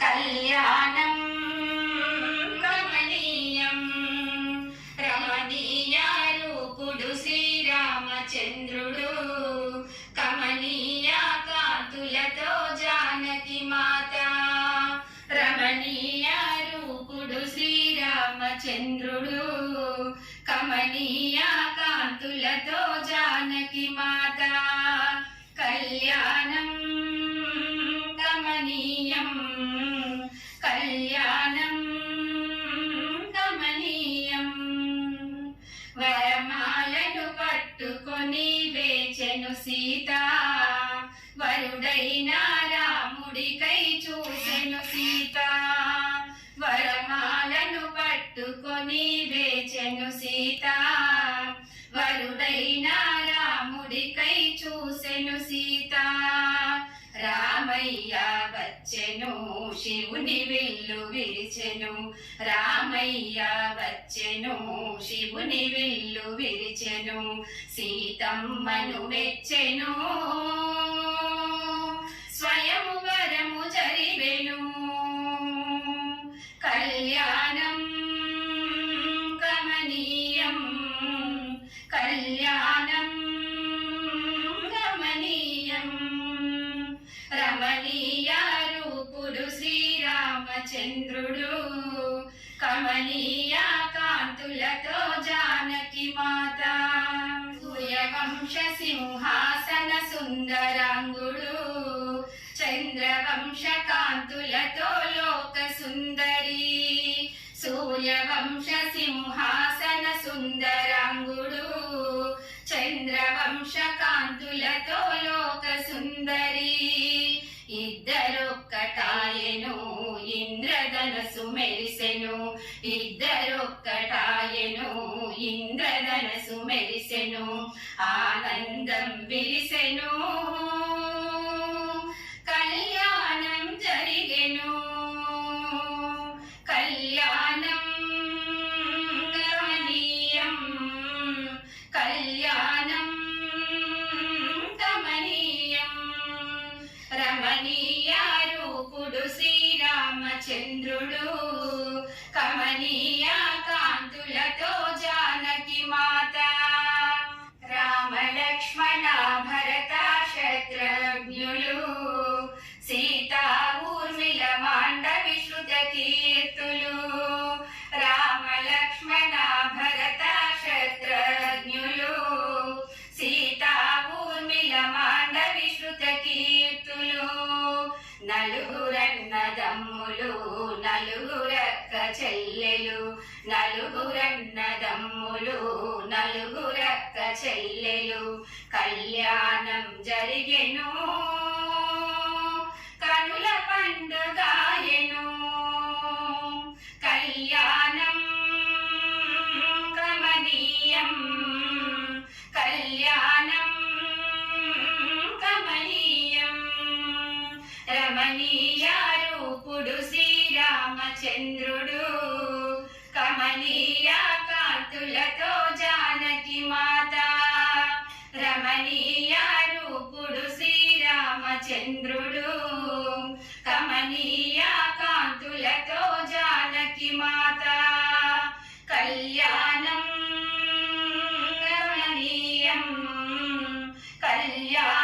కళ్యాణం కమనీయ. కాంతులతో జానకి మాత. రమణీయ రూపుడు శ్రీరామచంద్రుడు. కమనీయ కాంతులతో జానకి మాత. కళ్యాణం కమనీయం కళ్యాణం కమనీయం వరమాలను పట్టుకొని వేచెను సీత. వరుడైన రాముడికై చూసెను సీత. వరమాలను పట్టుకొని వేచెను సీత. వరుడైన రాముడికై చూసెను సీత. శివుని విల్లు విరిచెను. రామయ్య వచ్చెను. శివుని విల్లు విరిచెను. సీతమ్మను మెచ్చెను. స్వయము వరము జరివెను. కళ్యాణ శ్రీరామచంద్రుడు కమనీయ కాంతులతో జానకి మాత. సూర్యవంశ సింహాసన సుందరాంగుడు చంద్రవంశ కాంతులతో లోక సుందరి సూర్యవంశ మనసు మెరిసెను ఇద్దరొక్కటాయను ఇంద్రధనసు మెరిసెను ఆనందం విరిసెను శ్రీరామచంద్రుడు కమనీయ కాంతులతో జానకి మాత. రామ లక్ష్మణ భరత శత్రుఘ్నులు సీతా ఊర్మిళ మాండవి శృత కీర్తులు. రామ లక్ష్మణ భరత శత్రుఘ్నులు సీతా ఊర్మిళ మాండవి శృత కీర్తులు. నలుగురన్నదమ్ము చెల్లెలు నలుగురన్నదమ్ములు నలుగురక్క చెల్లెలు కళ్యాణం జరిగెను కనుల పండుగాయను కళ్యాణం కమనీయం కళ్యాణం కమనీయం. చంద్రుడు కమనీయ కాంతులతో జానకి మాత. రమణీయ రూపుడు శ్రీరామచంద్రుడు కమనీయ కాంతులతో జానకి మాత. కళ్యాణం రమణీయం కళ్యాణ